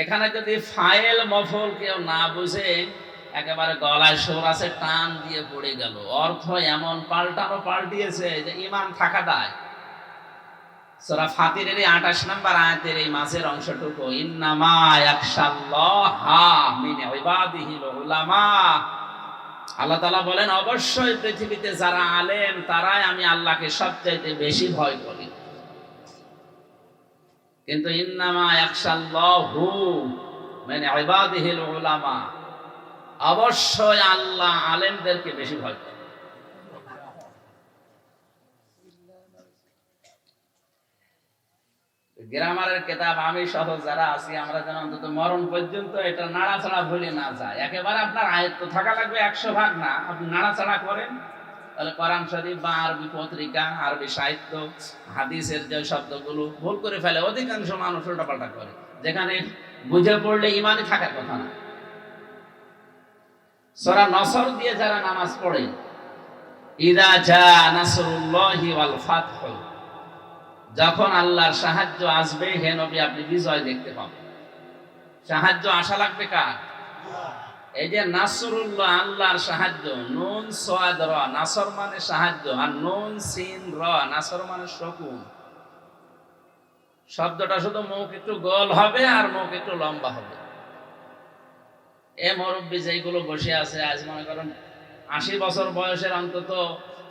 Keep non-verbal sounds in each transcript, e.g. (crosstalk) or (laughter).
এখানে যদি ফাইল মফল কেউ না বুঝে, একেবারে গলায় সোর আছে টান দিয়ে পড়ে গেল। অর্থ এমন পাল্টানো পাল্টিয়েছে যে ইমান থাকা দায়। সোরা এই আঠাশ নম্বর আয়াতের এই মাঝের অংশটুকু, ইন্নামা ইয়াকশাল্লাহা আল্লাহ তাআলা বলেন, অবশ্যই পৃথিবীতে যারা আলেম, তারাই আমি আল্লাহকে সবচাইতে বেশি ভয় করি। কিন্তু ইন্নামা ইয়াকশাল্লাহু মানে ইবাদিহিল উলামা। অবশ্যই আল্লাহ আলেমদেরকে বেশি ভয় করে গ্রামারের কেতাব আমি সহ যারা আছি, আমরা যেন অন্তত মরণ পর্যন্ত এটা নাড়াচাড়া ভুলে না যায় একেবারে আপনার আয়ত্ত থাকা লাগবে একশো ভাগ না। আপনি নাড়াচাড়া করেন। তাহলে কোরআন শরীফ বা আরবি পত্রিকা, আরবি সাহিত্য, হাদিসের যে শব্দগুলো ভুল করে ফেলে, অধিকাংশ মানুষ উল্টাপাল্টা করে। যেখানে বুঝে পড়লে ইমানই থাকার কথা না। সরা নসর দিয়ে যারা নামাজ পড়ে, ইদা জা নাসরুল্লাহি ওয়াল ফাতহ যখন আল্লাহর সাহায্য আসবে, হে নবী, আপনি বিজয় দেখতে পাবেন। সাহায্য আশা লাগবে কার? এই যে নাসরুল্লাহ আল্লাহর সাহায্য, নুন, সোয়াদ, র। নাসর মানে সাহায্য আর নুন, সিন, র। নাসর মানে শকুন। শব্দটা শুধু মুখ একটু গোল হবে আর মুখ একটু লম্বা হবে। এ মুরব্বী যেগুলো বসে আছে, আজ মনে করেন আশি বছর বয়সের অন্তত,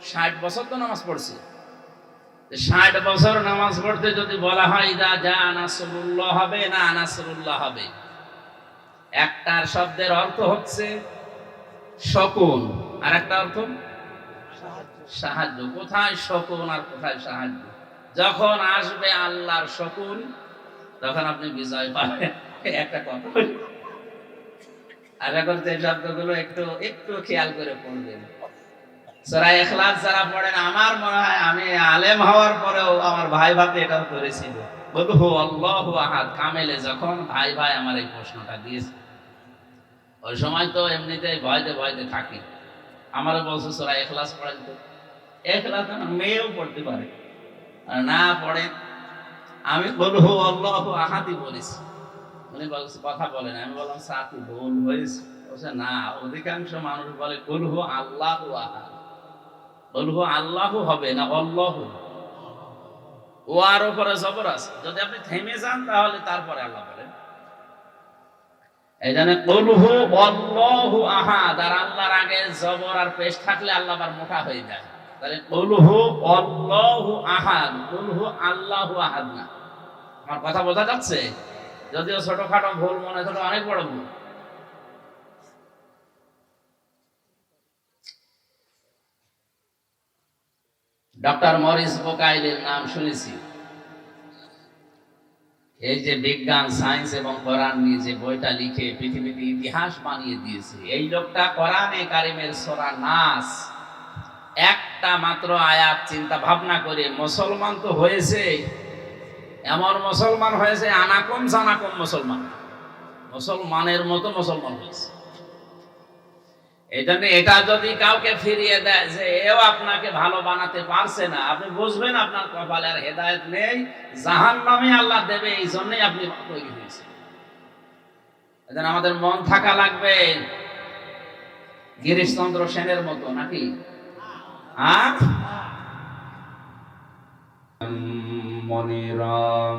ষাট বছর তো নামাজ পড়ছে। ষাট বছর নামাজ পড়তে যদি বলা হয়, ইদা যা নাসরুল্লাহ হবে না নাসরুল্লাহ হবে? একটার শব্দের অর্থ হচ্ছে শকুন। আর একটা অর্থ? সাহায্য। কোথায় শকুন আর কোথায় সাহায্য? যখন আসবে আল্লাহর শকুন, তখন আপনি বিজয় পাবেন। একটা কথা। আর এখন যে শব্দগুলো একটু একটু খেয়াল করে পড়বেন। সূরা ইখলাস যারা পড়েন, আমার মনে হয় আমি আলেম হওয়ার পরেও আমার ভাই ভাতে এটাও করেছিল। বলতো হো আল্লাহু আহাদ। কামেলে যখন ভাই ভাই আমার এই প্রশ্নটা দিয়েছে ওই সময় তো এমনিতেই ভয়তে ভয়তে থাকি। আমারও বলছে, সূরা ইখলাস পড়েন তো। আমার মেয়েও পড়তে পারে। না পড়ে। আমি বলব, আল্লাহু আহাদই বলেছি। উনি বলছে, কথা বলেন আমি বললাম সাথী ভুল হয়েছে বলছে, না, অধিকাংশ মানুষ বলে বলব আল্লাহ আহাদ। বলব, আল্লাহ হবে না অল্লাহ ও আর উপরে জবর আছে। যদি আপনি থেমে যান, তাহলে তারপরে আল্লাহ বলেন আহাদ, আর আল্লাহর আগে জবর আর পেশ থাকলে আল্লাহ আবার মোটা হয়ে যায়। তাহলে আহাদ আল্লাহু আহাদ না। আমার কথা বোঝা যাচ্ছে? যদিও ছোটখাটো ভুল মনে ছোট অনেক বড় ভুল। ডক্টর মরিস বোকাইলের নাম শুনেছি। এই যে বিজ্ঞান, সায়েন্স এবং কোরআন নিয়ে যে বইটা লিখে পৃথিবীতে ইতিহাস বানিয়ে দিয়েছে, এই লোকটা কোরআনে কারিমের সোরা নাস একটা মাত্র আয়াত চিন্তা ভাবনা করে, মুসলমান তো হয়েছে, এমন মুসলমান হয়েছে, আনাকম সানাকম মুসলমান। মুসলমানের মতো মুসলমান হয়েছে। এই জন্য এটা যদি কাউকে ফিরিয়ে দেয় যে এও আপনাকে ভালো বানাতে পারছে না, আপনি বুঝবেন আপনার কপালে আর হেদায়ত নেই জাহান নামে আল্লাহ দেবে, এই জন্যই আপনি তৈরি হয়েছেন। এজন্য আমাদের মন থাকা লাগবে। গিরিশচন্দ্র সেনের মতো নাকি? মনিরাম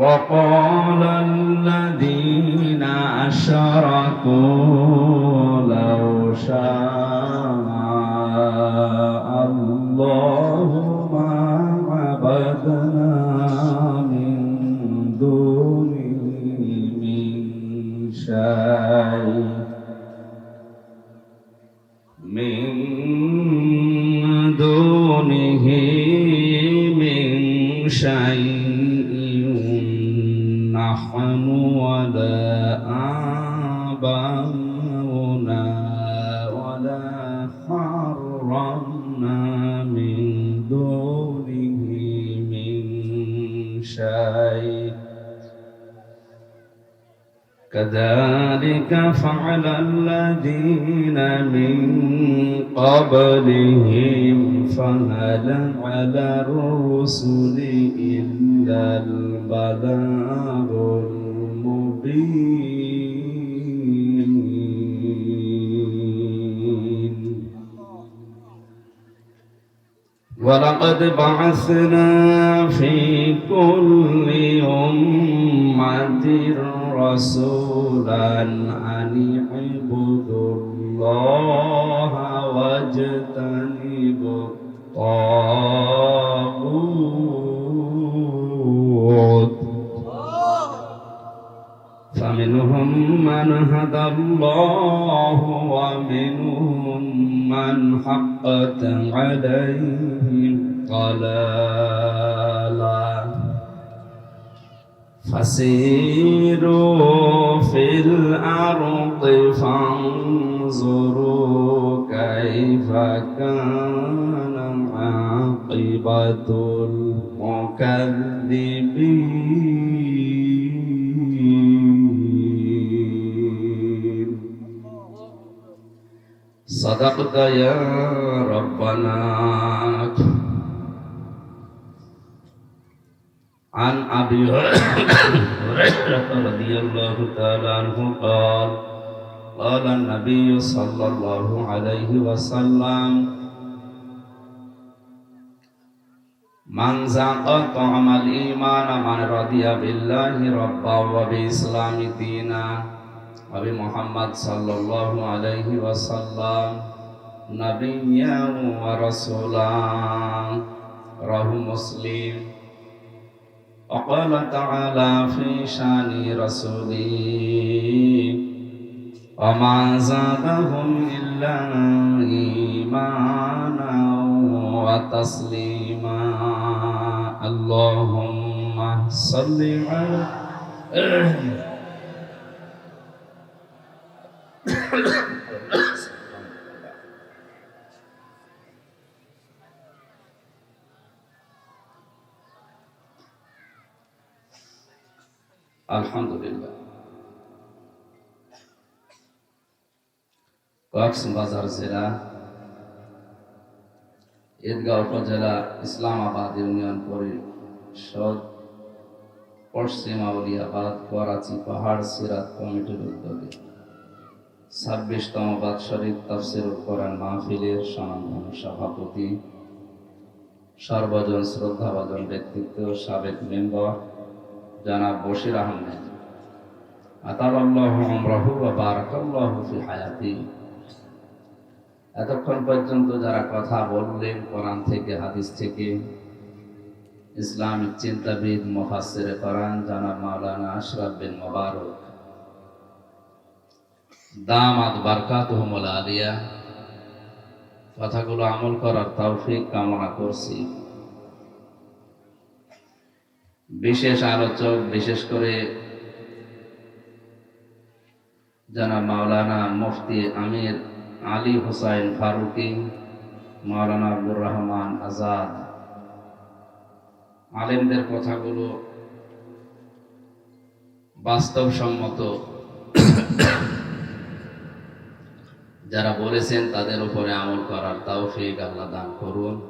وقال الذين أشركوا لو شاء الله ما عبدنا من دونه من شيء من دونه من شيء كذلك فعل الذين من قبلهم فهل على الرسل إلا البلاغ المبين؟ ولقد بعثنا في كل أمة رسولا أن اعبدوا الله واجتنبوا الطاغوت. فمنهم من هدى الله ومنهم من حقت عليه الضلالة فسيروا في الأرض فانظروا كيف كان عاقبة المكذبين. صدقت يا ربنا عن ابي هريره رضي الله تعالى عنه قال قال النبي صلى الله عليه وسلم من ذاق طعم الايمان من رضي بالله ربا وبالاسلام دينا وبمحمد صلى الله عليه وسلم نبيا ورسولا رواه مسلم وقال تعالى في شأن رسوله وما زادهم إلا إيمانا وتسليما. اللهم صل على আলহামদুলিল্লাহ কক্সবাজার জেলা ঈদগাঁও উপজেলা ইসলামাবাদ ইউনিয়ন পরিষদ পশ্চিম আউলিয়াবাদ করাচি পাহাড় সিরাত কমিটির উদ্যোগে ছাব্বিশতম বাৎসরিক তফসিরুল কোরআন মাহফিলের সনাতন সভাপতি, সর্বজন শ্রদ্ধাভাজন ব্যক্তিত্ব, সাবেক মেম্বার জনাব বশির আহমেদ। এতক্ষণ পর্যন্ত যারা কথা বললেন কোরআন থেকে, হাদিস থেকে, ইসলামিক চিন্তাবিদ, মুফাসসিরে কোরআন জনাব মাওলানা আশরাফ বিন মোবারক। দামাত বারকাতুহুমুল আলিয়া। কথাগুলো আমল করার তৌফিক কামনা করছি। বিশেষ আলোচক, বিশেষ করে জনাব মাওলানা মুফতি আমির আলী হুসাইন ফারুকি, মাওলানা আব্দুর রহমান আজাদ। আলেমদের কথাগুলো বাস্তবসম্মত। যারা বলেছেন তাদের উপরে আমল করার তৌফিক আল্লাহ দান করুন।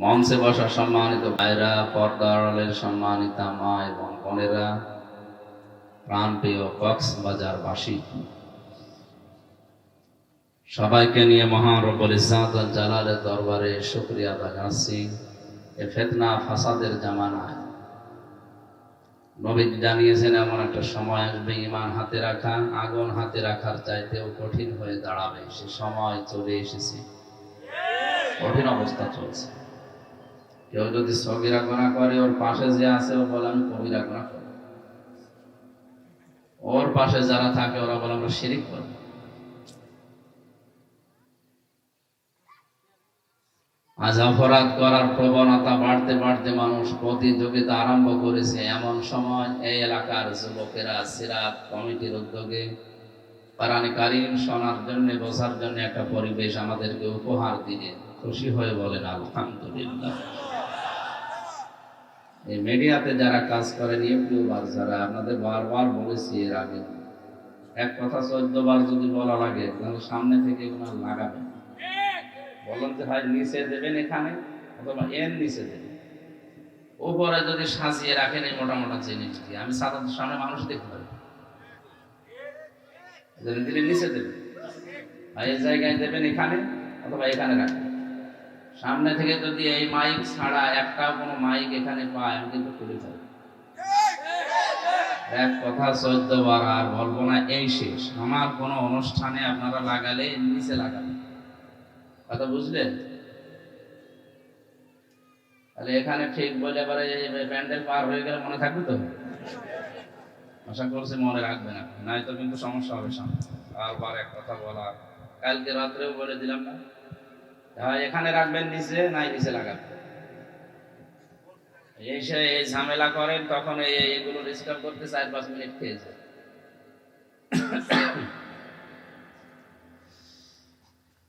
মঞ্চে বসা সম্মানিত ভাইরা পর্দারের সম্মানিতা মা এবং বোনেরা, প্রাণপ্রিয় কক্সবাজার বাসী সবাইকে নিয়ে মহান রব্বুল জালালের দরবারে শুক্রিয়া আদা জানাচ্ছি। এ ফেতনা ফাসাদের জামানায়। নবী জানিয়েছেন, এমন একটা সময় আসবে ইমান হাতে রাখা, আগুন হাতে রাখার চাইতেও কঠিন হয়ে দাঁড়াবে। সে সময় চলে এসেছে। কঠিন অবস্থা চলছে। কেউ যদি সগিরা গোনা করে, ওর পাশে যে আছে, ও বলে, আমি কবিরা গোনা করি ওর পাশে যারা থাকে, ওরা বলে, আমরা শিরিক করি আজ অপরাধ করার প্রবণতা বাড়তে বাড়তে মানুষ প্রতিযোগিতা আরম্ভ করেছে। এমন সময় এই এলাকার যুবকেরা সিরাত কমিটির উদ্যোগে কোরআন কারিম শোনার জন্য বসার জন্য একটা পরিবেশ আমাদেরকে উপহার দিলে খুশি হয়ে বলেন, আলহামদুলিল্লাহ। এই মিডিয়াতে যারা কাজ করেন ইউটিউবার যারা, আপনাদের বারবার বলেছি এর আগে। এক কথা চোদ্দ বার যদি বলা লাগে, তাহলে সামনে থেকে এগুলো লাগাবে বলুন যে ভাই, নিচে দেবেন এখানে, অথবা এর নিচে দেবেন। উপরে যদি সাজিয়ে রাখেন, এই মোটা মোটা জিনিস দিয়ে আমি সাধারণত সামনে মানুষ দেখতে পারি। দিলে নিচে দেবেন। এই জায়গায় দেবেন এখানে, অথবা এখানে রাখবেন সামনে থেকে যদি এই মাইক ছাড়া একটা কোনো মাইক এখানে পায়, আমি কিন্তু তুলে ফেলব। এক কথা চোদ্দ বার আর বলব না, এই শেষ। আমার কোনো অনুষ্ঠানে আপনারা লাগালে নিচে লাগাবেন। কথা বুঝলেন? তাহলে এখানে ঠিক বলে এবারে প্যান্ডেল পার হয়ে গেলে মনে থাকবে তো? আশা করছি মনে রাখবে না নাই তো কিন্তু সমস্যা হবে সামনে। বারবার এক কথা বলা কালকে রাত্রেও বলে দিলাম না। এখানে রাখবেন নিচে, নাই, নিচে লাগাবেন এসে এই ঝামেলা করেন, তখন এই এই- এগুলো ডিস্টার্ব করতে চার, পাঁচ মিনিট খেয়েছে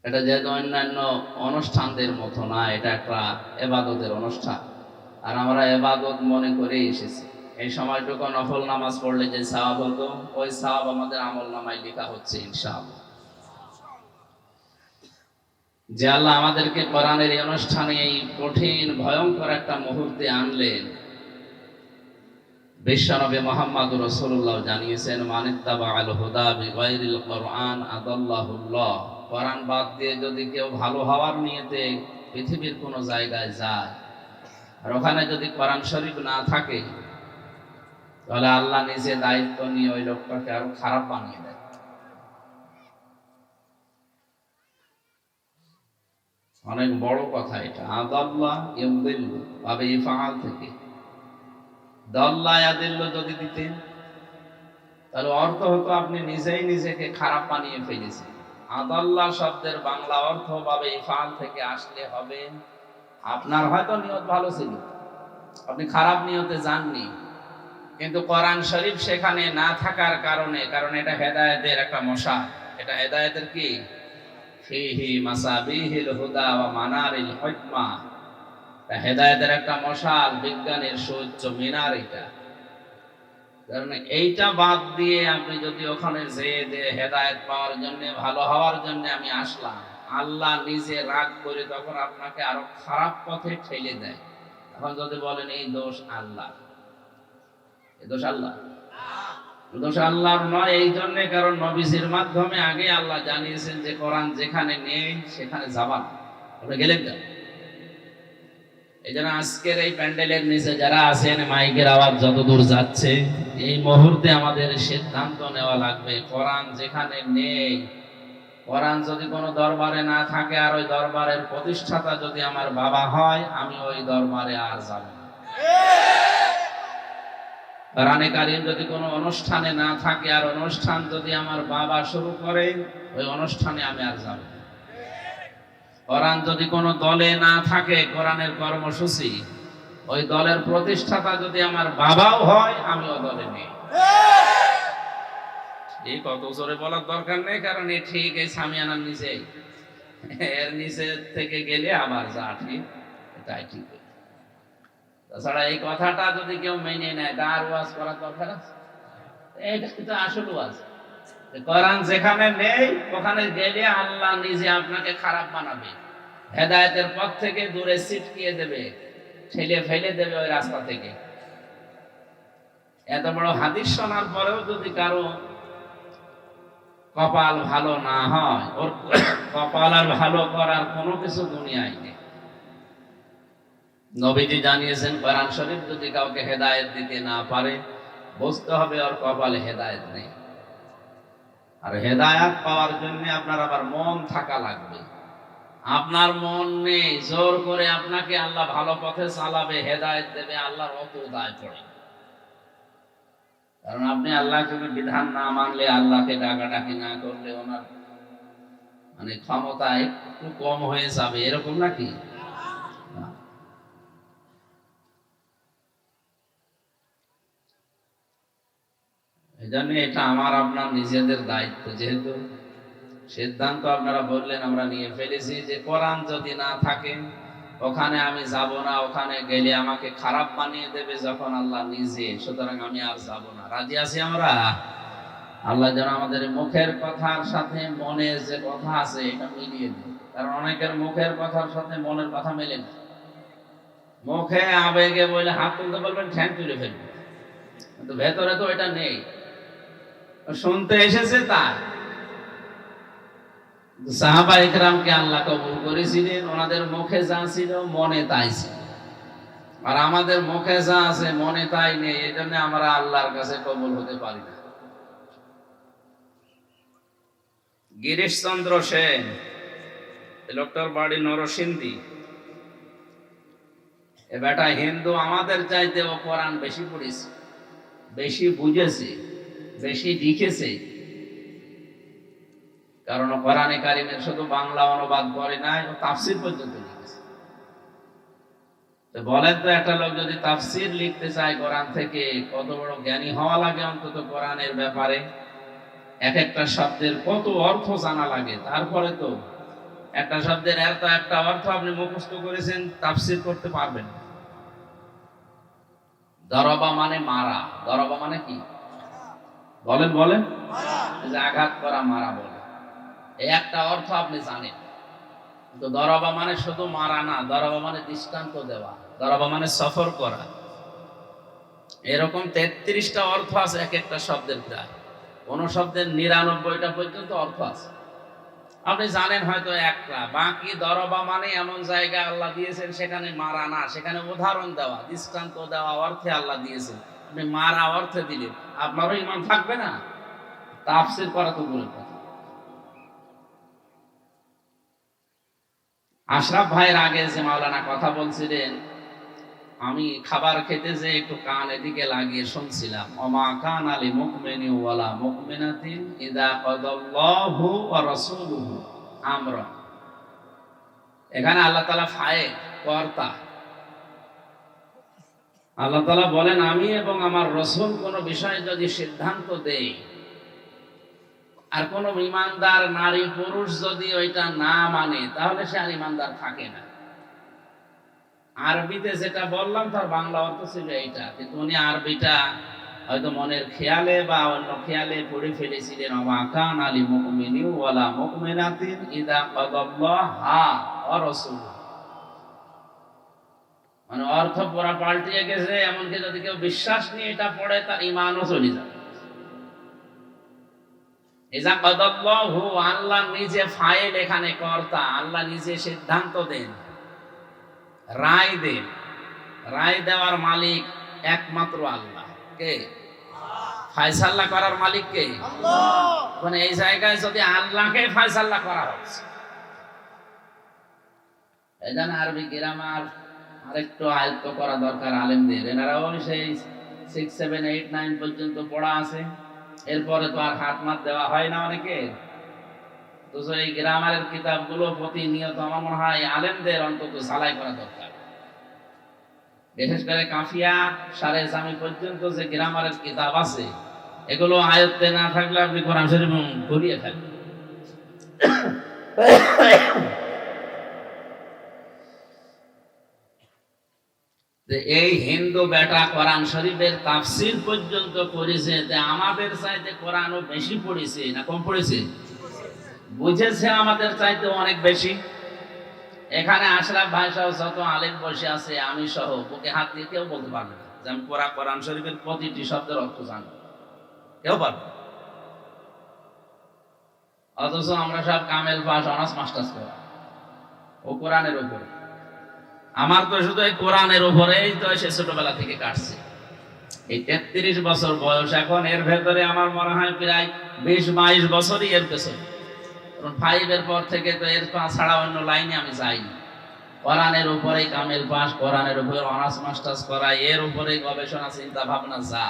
এটা যেহেতু অন্যান্য অনুষ্ঠানদের মতো না, এটা একটা এবাদতের অনুষ্ঠান। আর আমরা এবাদত মনে করে এসেছি। এই সময়টুকু নফল নামাজ পড়লে যে সাহাব হতো, ওই সাহাব আমাদের আমল নামায় লেখা হচ্ছে, ইনশাআল্লাহ। যে আল্লাহ আমাদেরকে কোরআনের এই অনুষ্ঠানে এই কঠিন, ভয়ঙ্কর একটা মুহূর্তে আনলেন। বিশ্বনবী মোহাম্মদ রসুল্লাহ জানিয়েছেন মানিত্তাবা কোরআন বাদ দিয়ে যদি কেউ ভালো হওয়ার নিয়েতে পৃথিবীর কোনো জায়গায় যায় আর ওখানে যদি কোরআন শরীফ না থাকে, তাহলে আল্লাহ নিজে দায়িত্ব নিয়ে ওই লোকটাকে আরও খারাপ বানিয়ে দেয়। অনেক বড় কথা এটা। আদাল্লাহ ইউদিল্লু পাবে ইফআল থেকে। দল্লা ইয়াদিল্লু যদি দিতেন, তাহলে অর্থ হতো আপনি নিজেই নিজেকে খারাপ বানিয়ে ফেলেছেন। আদাল্লাহ শব্দের বাংলা অর্থ পাবে ইফআল থেকে আসলে হবে, আপনার হয়তো নিয়ত ভালো ছিল। আপনি খারাপ নিয়তে যাননি। কিন্তু কোরআন শরীফ সেখানে না থাকার কারণে, কারণ এটা হেদায়েতের একটা মশা। এটা হেদায়েতের কি? একটা মশাল, বিজ্ঞানের মিনার এটা। কারণ এইটা বাদ দিয়ে আপনি যদি ওখানে যেয়ে যে হেদায়েত পাওয়ার জন্য, ভালো হওয়ার জন্য আমি আসলাম, আল্লাহ নিজে রাগ করে তখন আপনাকে আরও খারাপ পথে ঠেলে দেয়। এখন যদি বলেন, এই দোষ আল্লাহ। দোষ আল্লাহ? দোষ আল্লাহর নয়, এই কারণ নবীজির মাধ্যমে আগে আল্লাহ জানিয়েছেন যে কোরআন যেখানে নেই, সেখানে আপনি গেলেন এই জন্য আজকের এই প্যান্ডেলের নিচে যারা আছেন, মাইকের আওয়াজ যতদূর যাচ্ছে, এই মুহূর্তে আমাদের সিদ্ধান্ত নেওয়া লাগবে, কোরআন যেখানে নেই। কোরআন যদি কোনো দরবারে না থাকে, আর ওই দরবারের প্রতিষ্ঠাতা যদি আমার বাবা হয়, আমি ওই দরবারে আর যাব না। কোরআনে কারিম যদি কোনো অনুষ্ঠানে না থাকে, আর অনুষ্ঠান যদি আমার বাবা শুরু করে, ওই অনুষ্ঠানে আমি আর যাব। কোরআন যদি কোনো দলে না থাকে, কোরআনের কর্মসূচি, ওই দলের প্রতিষ্ঠাতা যদি আমার বাবাও হয়, আমিও দলে নেই। এই কত জোরে বলার দরকার নেই, কারণ এ ঠিক, এই সামিয়ানার নিচেই এর নিচে থেকে গেলে আবার যা ঠিক, তাই ঠিক। তাছাড়া এই কথাটা যদি কেউ মেনে নেয়, তার ওয়াজ করার আছে। এটা কিন্তু আসল ওয়াজ। কোরআন যেখানে নেই, ওখানে গেলে আল্লাহ নিজে আপনাকে খারাপ বানাবে। হেদায়েতের পথ থেকে দূরে ছিটকিয়ে দেবে, ঠেলে ফেলে দেবে ওই রাস্তা থেকে। এত বড় হাদিস শোনার পরেও যদি কারও কপাল ভালো না হয়, ওর কপাল আর ভালো করার কোনো কিছু দুনিয়ায় নেই। নবীজি জানিয়েছেন, কোরআন শরীফ যদি কাউকে হেদায়েত দিতে না পারে, বুঝতে হবে ওর কপালে হেদায়েত নেই। আর হেদায়াত পাওয়ার জন্য আপনার আবার মন থাকা লাগবে। আপনার মন নেই, জোর করে আপনাকে আল্লাহ ভালো পথে চালাবে, হেদায়েত দেবে, আল্লাহর অত দায় পড়ে। কারণ আপনি আল্লাহকে বিধান না মানলে, আল্লাহকে ডাকাডাকি না করলে ওনার মানে ক্ষমতা একটু কম হয়ে যাবে, এরকম নাকি? এজন্য এটা আমার, আপনার, নিজেদের দায়িত্ব। যেহেতু সিদ্ধান্ত আপনারা বললেন, আমরা নিয়ে ফেলেছি যে কোরআন যদি না থাকে, ওখানে আমি যাব না, ওখানে গেলে আমাকে খারাপ বানিয়ে দেবে যখন আল্লাহ নিজে। সুতরাং আমি আর যাব না। রাজি আছি আমরা? আল্লাহ যেন আমাদের মুখের কথার সাথে মনের যে কথা আছে, এটা মিলিয়ে দেয়। কারণ অনেকের মুখের কথার সাথে মনের কথা মেলে না। মুখে আবেগে বলে হাত তুলতে বলবেন, ঠ্যাং তুলে ফেলবে কিন্তু ভেতরে তো এটা নেই। শুনতে এসেছে তাই সাহাবা ইকরামকে আল্লাহ কবুল করেছিলেন, ওনাদের মুখে যা ছিল মনে তাই ছিল। আর আমাদের মুখে যা আছে মনে তাই নেই, এই জন্য আমরা আল্লাহর কাছে কবুল হতে পারি না। গিরিশচন্দ্র সেন লোকটার বাড়ি নরসিংদী। এ বেটা হিন্দু আমাদের চাইতে কোরআন বেশি পড়েছে, বেশি বুঝেছে। বেশি লিখেছে। কারণ কোরআনে কারিমের শুধু বাংলা অনুবাদ করে নাই ও তাফসির পর্যন্ত লিখেছে। তো বলেন তো একটা লোক যদি তাফসির লিখতে চায় কোরআন থেকে, কত বড় জ্ঞানী হওয়া লাগে অন্তত কোরআনের ব্যাপারে? এক একটা শব্দের কত অর্থ জানা লাগে? তারপরে তো একটা শব্দের এত একটা অর্থ আপনি মুখস্থ করেছেন, তাফসির করতে পারবেন। দরবা মানে মারা। দরবা মানে কি? বলেন বলেন। যে আঘাত করা মারা বলে। এই একটা অর্থ আপনি জানেন। কিন্তু দরবা মানে শুধু মারা না দরবা মানে দৃষ্টান্ত দেওয়া দরবা মানে সফর করা। এরকম তেত্রিশটা অর্থ আছে এক একটা শব্দের প্রায়। কোন শব্দের নিরানব্বইটা পর্যন্ত অর্থ আছে। আপনি জানেন হয়তো একটা। বাকি দরবা মানে এমন জায়গা আল্লাহ দিয়েছেন সেখানে মারা না সেখানে উদাহরণ দেওয়া দৃষ্টান্ত দেওয়া অর্থে আল্লাহ দিয়েছেন। আপনি মারা অর্থে দিলেন। আপনারও ইমান থাকবে না। তাফসির করা তো দূরের কথা। আশরাফ ভাইয়ের আগে যে মাওলানা কথা বলছিলেন, আমি খাবার খেতে যে একটু কান এদিকে লাগিয়ে শুনছিলাম অমা কান আলী মুকমিনি ওয়ালা মুকমিনাতিন ইদা ওয়া রাসূলুহু আমরা এখানে আল্লাহ তাআলা ফায়ে কর্তা আল্লাহ তাআলা বলেন, আমি এবং আমার রসুল কোনো বিষয়ে যদি সিদ্ধান্ত দেই, আর কোন ইমানদার নারী পুরুষ যদি ওইটা না মানে তাহলে সে আর ইমানদার থাকে না। আরবিতে যেটা বললাম, তার বাংলা অর্থ ছিল এইটা। কিন্তু উনি আরবিটা হয়তো মনের খেয়ালে বা অন্য খেয়ালে পড়ে ফেলেছিলেন অমাকান আলী মুকমিনি ওয়ালা মুকমিনাতিন ইদা কদাল্লাহ হা ওয়া রাসূলুহু। মানে অর্থ পুরা পাল্টিয়ে গেছে এমনকি যদি কেউ বিশ্বাস নিয়ে এটা পড়ে তার ইমানও চলে যাবে। আল্লাহ নিজে ফাইল এখানে কর্তা আল্লাহ নিজে সিদ্ধান্ত দেন রায় দেন। রায় দেওয়ার মালিক একমাত্র আল্লাহ। কে? ফায়সাল্লা করার মালিক কে? মানে এই জায়গায় যদি আল্লাহকে ফায়সাল্লা করা হচ্ছে। এই জন্য আরবি গ্রামার আরেকটু আয়ত্ত করা দরকার আলেমদের। এনারাও সেই সিক্স সেভেন এইট নাইন পর্যন্ত পড়া আছে। এরপরে তো আর হাত মাত দেওয়া হয় না অনেকে। তো এই গ্রামারের কিতাবগুলো প্রতিনিয়ত আমার মনে হয় আলেমদের অন্তত সালাই করা দরকার। বিশেষ করে কাফিয়া সারে জামি পর্যন্ত যে গ্রামারের কিতাব আছে, এগুলো আয়ত্তে না থাকলে আপনি কোরআন শরীফ ঘুরিয়ে থাকবেন (coughs) এই হিন্দু বেটা কোরআন শরীফের তাফসির পর্যন্ত করেছে যে আমাদের চাইতে কোরআনও বেশি পড়েছে না কম পড়েছে? বুঝেছে আমাদের চাইতে অনেক বেশি? এখানে আশরাফ ভাই সহ যত আলেম বসে আছে, আমি সহ বুকে হাত দিয়ে কেউ বলতে পারবে না যে আমি পুরা কোরআন শরীফের প্রতিটি শব্দের অর্থ জানি। কেউ পারবে অথচ আমরা সব কামেল পাস অনার্স মাস্টার্স করা ও কোরআনের উপরে। আমার তো শুধু এই কোরআনের উপরেই তো সে ছোটবেলা থেকে কাটছে। এই তেত্রিশ বছর বয়স এখন, এর ভেতরে আমার মনে হয় প্রায় বিশ বাইশ বছরই এর পেছনে। ফাইভের পর থেকে তো এর ছাড়া অন্য লাইনে আমি যাইনি। কোরআনের উপরেই কামেল পাস কোরআনের উপরে অনার্স মাস্টার্স করা, এর উপরেই গবেষণা, চিন্তা ভাবনা যা।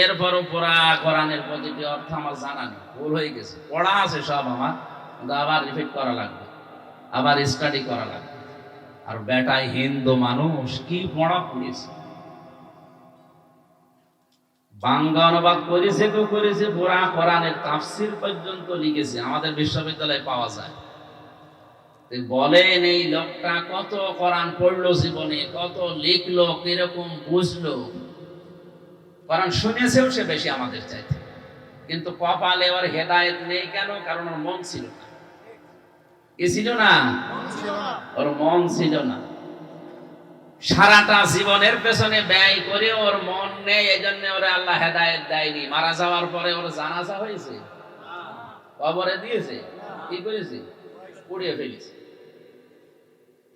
এরপরও পুরা কোরআনের প্রতিটি অর্থ আমার জানা নেই, ভুল হয়ে গেছে। পড়া আছে সব আমার, কিন্তু আবার রিপিট করা লাগবে। আবার স্টাডি করা লাগবে। আর বেটাই হিন্দু মানুষ কি পড়া পড়েছে? বাংলা অনুবাদ করেছে তো করেছে, পুরা কোরআনের তাফসির পর্যন্ত লিখেছে, আমাদের বিশ্ববিদ্যালয়ে পাওয়া যায়। বলেন এই লোকটা কত কোরআন পড়ল জীবনে, কত লিখলো, কীরকম বুঝলো? কোরআন শুনেছেও সে বেশি আমাদের চাইতে। কিন্তু কপালে ওর হেদায়েত নেই কেন? কারণ ওর মন ছিল না। ছিল না? ওর মন ছিল না। সারাটা জীবনের পেছনে ব্যয় করে ওর মন নেই এই জন্য আল্লাহ হেদায়েত দেয়নি। মারা যাওয়ার পরে ওর জানাজা হয়েছে। কবরে দিয়েছে। কি করেছে? পুড়িয়ে ফেলেছে।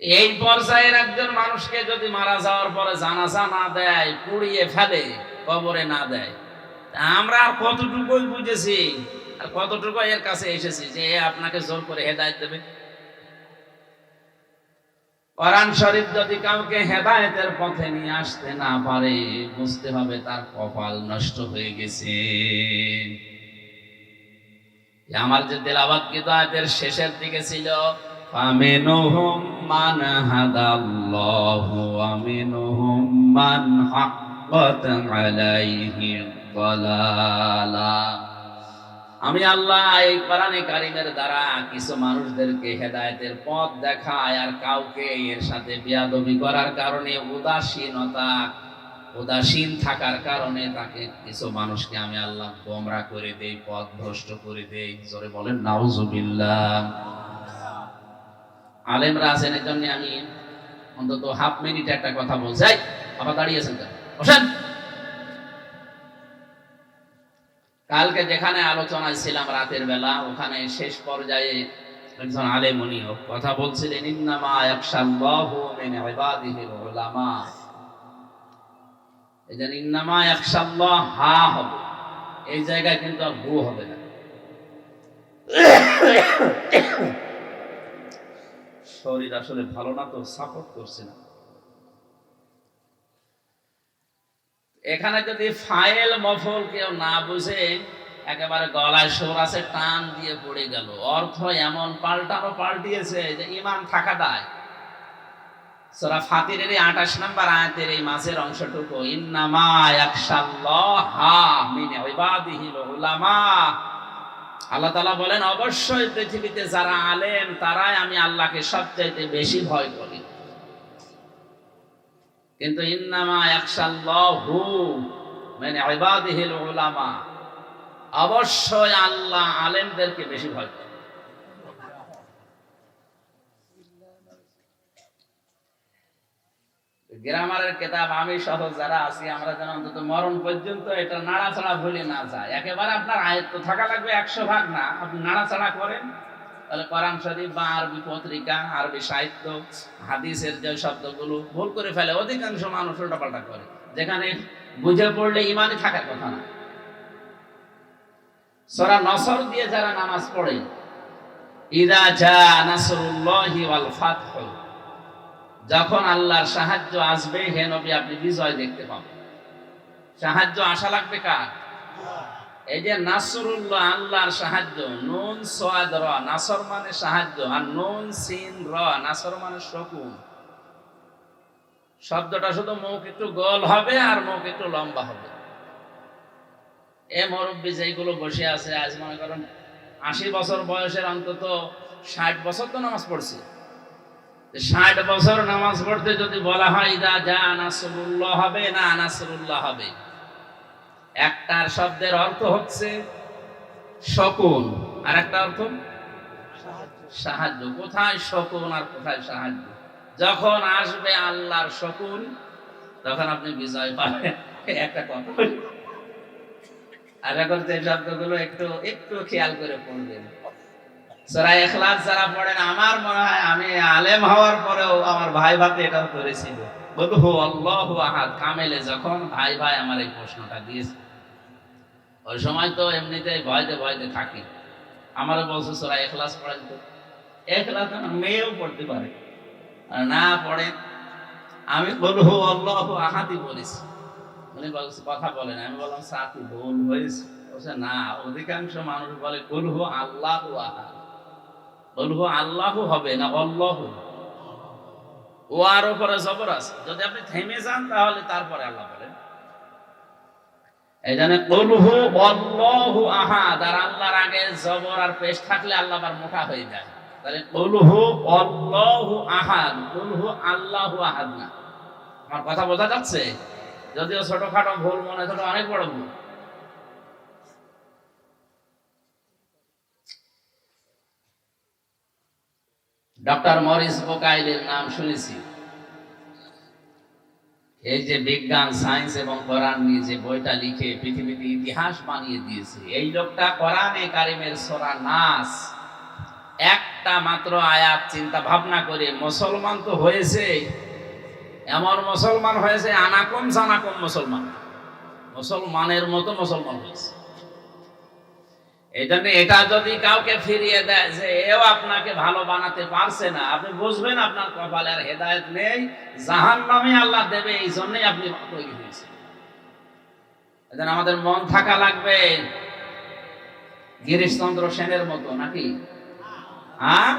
এই পর্যায়ের একজন মানুষকে যদি মারা যাওয়ার পরে জানাজা না দেয়, পুড়িয়ে ফেলে, কবরে না দেয় আমরা কতটুকুই বুঝেছি? কতটুকু এর কাছে এসেছি যে আপনাকে জোর করে হেদায়েত দেবে? কোরআন শরীফ যদি কাউকে হেদায়েতের পথে নিয়ে আসতে না পারে, বুঝতে হবে তার কপাল নষ্ট হয়ে গেছে। আমার যে তেলাবাদ কিতাবের শেষের দিকে ছিল, ফামিনুহুম মান হাদাল্লাহু ওয়া মিনহুম মান হাক্কাত আলাইহি দালালা। আমি আল্লাহ এই কোরআনে কারিমের দ্বারা কিছু মানুষদেরকে হেদায়েতের পথ দেখায় আর কাউকে এর সাথে বিয়াদবি করার কারণে, উদাসীনতা, উদাসীন থাকার কারণে তাকে কিছু মানুষকে আমি আল্লাহ গোমরা করে দেই পথ ভ্রষ্ট করে দেই। জোরে বলেন, নাউজুবিল্লাহ। আলেমরা আছেন এর জন্য আমি অন্তত হাফ মিনিট একটা কথা বলছি। আবার দাঁড়িয়েছেন বসেন। কালকে যেখানে আলোচনায় ছিলাম রাতের বেলা, ওখানে শেষ পর্যায়ে একজন আলেমনি কথা বলছিলেন, ইন্নামা ইয়াখশাল্লাহু মিন ইবাদিহিল উলামা। ইন্নামা ইয়াখশাল্লাহ, হা হবে। এই জায়গায় কিন্তু আর হু হবে না। শরীর আসলে ভালো না তো, সাপোর্ট করছে না। এখানে যদি ফাইল মফল কেউ না বুঝে, একেবারে গলায় সোর আছে টান দিয়ে পড়ে গেল। অর্থ এমন পাল্টানো পাল্টিয়েছে যে ইমান থাকা দায়। সোরা ফাতিরের এই আঠাশ নাম্বার আয়াতের এই মাঝের অংশটুকু, ইন্নামা আল্লাহ তাআলা বলেন, অবশ্যই পৃথিবীতে যারা আলেম, তারাই আমি আল্লাহকে সবচাইতে বেশি ভয় করি। কিন্তু ইন্নামা ইয়াকশাল্লাহু মিন ইবাদিহিল উলামা অবশ্যই আল্লাহ আলেমদেরকে বেশি ভয় করে। গ্রামারের কেতাব আমি সহ যারা আছি, আমরা যেন অন্তত মরণ পর্যন্ত এটা নাড়াচাড়া ভুলে না যায় একেবারে আপনার আয়ত্ত থাকা লাগবে একশো ভাগ না। আপনি নাড়াচাড়া করেন। তাহলে কোরআন শরীফ বা আরবি পত্রিকা, আরবি সাহিত্য, হাদিসের যে শব্দগুলো ভুল করে ফেলে, অধিকাংশ মানুষ উল্টাপাল্টা করে। যেখানে বুঝে পড়লে ইমানই থাকার কথা না। সরা নসর দিয়ে যারা নামাজ পড়ে, ইদা জা নাসরুল্লাহি ওয়াল ফাতহ যখন আল্লাহর সাহায্য আসবে, হে নবী, আপনি বিজয় দেখতে পাবেন। সাহায্য আশা লাগবে কার? এই যে নাসরুল্লাহ আল্লাহর সাহায্য, নুন, সোয়াদ, র, নাসর মানে সাহায্য আর নুন, সিন, র, নাসর মানে শকুন। শব্দটা শুধু মুখ একটু গোল হবে আর মুখ একটু লম্বা হবে। এ মুরব্বী যেগুলো বসে আছে, আজ মনে করেন আশি বছর বয়সের অন্তত ষাট বছর তো নামাজ পড়ছে। ষাট বছর নামাজ পড়তে যদি বলা হয় দা যা নাসরুল্লাহ হবে না নাসরুল্লাহ হবে? একটার শব্দের অর্থ হচ্ছে শকুন। আর একটা অর্থ? সাহায্য। কোথায় শকুন আর কোথায় সাহায্য? যখন আসবে আল্লাহর শকুন তখন আপনি বিজয় পাবেন। একটা কথা। আর এখন যে শব্দগুলো একটু একটু খেয়াল করে পড়বেন। সূরা ইখলাস যারা পড়েন আমার মনে হয় আমি আলেম হওয়ার পরেও আমার ভাই ভাতে এটা করেছিল। বলব আহাদ। কামেলে যখন ভাই ভাই আমার এই প্রশ্নটা দিয়েছে। ওই সময় তো এমনিতেই ভয়তে ভয়তে থাকি। আমারও বলছে, সূরা ইখলাস পড়েন তো। ইখলাস আমার মেয়েও পড়তে পারে। আর না পড়ে, আমি বলব আল্লাহু আহাদই বলেছি। উনি বলছে, কথা বলেন আমি বললাম সাথী ভুল হয়েছে বলছে, না, অধিকাংশ মানুষ বলে কুলহু আল্লাহ আহাদ। বলব আল্লাহ হবে না অল্লাহ ও আর উপরে জবর আছে। যদি আপনি থেমে যান, তাহলে তারপরে আল্লাহ বলেন। আহাদ, আর আল্লাহর আগে জবর আর পেশ থাকলে আল্লাহ আবার মোটা হয়ে যায়। তাহলে আহাদ আল্লাহু আহাদ না। আমার কথা বোঝা যাচ্ছে? যদিও ছোটখাটো ভুল, মনে ছোট অনেক বড় ভুল। ডক্টর মরিস বোকাইলের নাম শুনেছি। এই যে বিজ্ঞান, সায়েন্স এবং কোরআন নিয়ে যে বইটা লিখে পৃথিবীতে ইতিহাস বানিয়ে দিয়েছে, এই লোকটা কোরআনে কারিমের সোরা নাস একটা মাত্র আয়াত চিন্তা ভাবনা করে, মুসলমান তো হয়েছে, এমন মুসলমান হয়েছে, আনাকম সানাকম মুসলমান। মুসলমানের মতো মুসলমান হয়েছে। এই জন্য এটা যদি কাউকে ফিরিয়ে দেয় যে এও আপনাকে ভালো বানাতে পারছে না, আপনি বুঝবেন আপনার কপালে আর হেদায়ত নেই জাহান নামে আল্লাহ দেবে, এই জন্যই আপনি তৈরি হয়েছেন। এজন্য আমাদের মন থাকা লাগবে গিরিশচন্দ্র সেনের মতো নাকি? হ্যাঁ